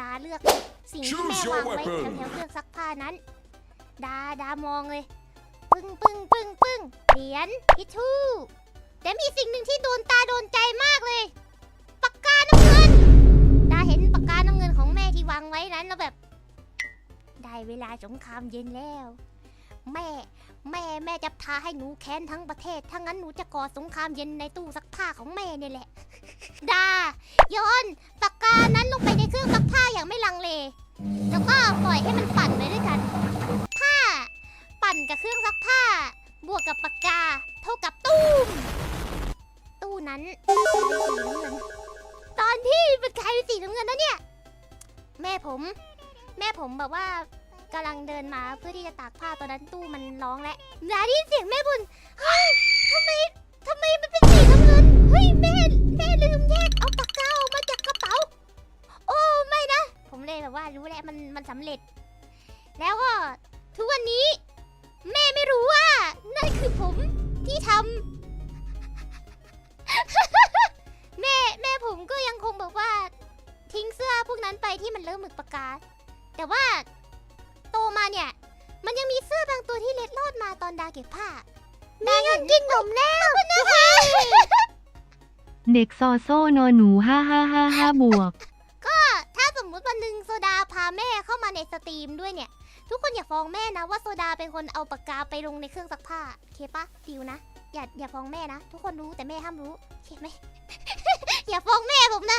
ดาเลือก สิ่งที่แม่ Choose your วางไว้ weapon แถวๆเครื่องซักผ้านั้น ดาดามองเลย ปึ้งปึ้งปึ้งปึ้งเหรียญทิชชู่แต่มีสิ่งหนึ่งที่โดนตาโดนใจมากเลยปากกาน้ำเงิน ดาเห็นปากกาน้ำเงินของแม่ที่วางไว้นั้นแล้วแบบ ได้เวลาสงครามเย็นแล้ว แม่ แม่แม่จะท้าให้หนูแค้นทั้งประเทศถ้างั้นหนูจะก่อสงครามเย็นในตู้ซักผ้าของแม่เนี่ยแหละ ดาโยน กับเครื่องซักผ้า บวกกับปากกา เท่ากับตู้มตู้นั้นเป็นสีน้ำเงิน ตอนที่มันกลายเป็นสีน้ำเงินนะเนี่ย แม่ผม แม่ผมแบบว่ากำลังเดินมาเพื่อที่จะตากผ้าตอนนั้นตู้มันร้องและดาได้ยินเสียงแม่บ่นเฮ้ยทำไมทำไมมันเป็นสีน้ำเงินเฮ้ยแม่แม่ลืมแยกเอาปากกาออกมาจากกระเป๋า โอ้ไม่นะ ผมเลยแบบว่ารู้แล้วมันมันสำเร็จ แล้วก็ทุกวันนี้ คือผมที่ทำ แม่แม่ผมก็ยังคงบอกว่า ทิ้งเสื้อพวกนั้นไปที่มันเลอะหมึกปากกา แต่ว่าโตมาเนี่ย มันยังมีเสื้อบางตัวที่เล็ดลอดมาตอนดาเก็บผ้าดาเห็นกินผมแล้วนะคะ เด็กซอโซ่นอหนู5555บวกถ้าสมมุติวันหนึ่งโซดาพาแม่เข้ามาในสตรีมด้วยเนี่ย ทุกคนอย่าฟ้องแม่นะว่าโซดาเป็นคนเอาปากกาไปลงในเครื่องซักผ้าโอเคปะดิวนะ อย่าอย่าฟ้องแม่นะ ทุกคนรู้แต่แม่ห้ามรู้โอเคไหม อย่าฟ้องแม่ผมนะ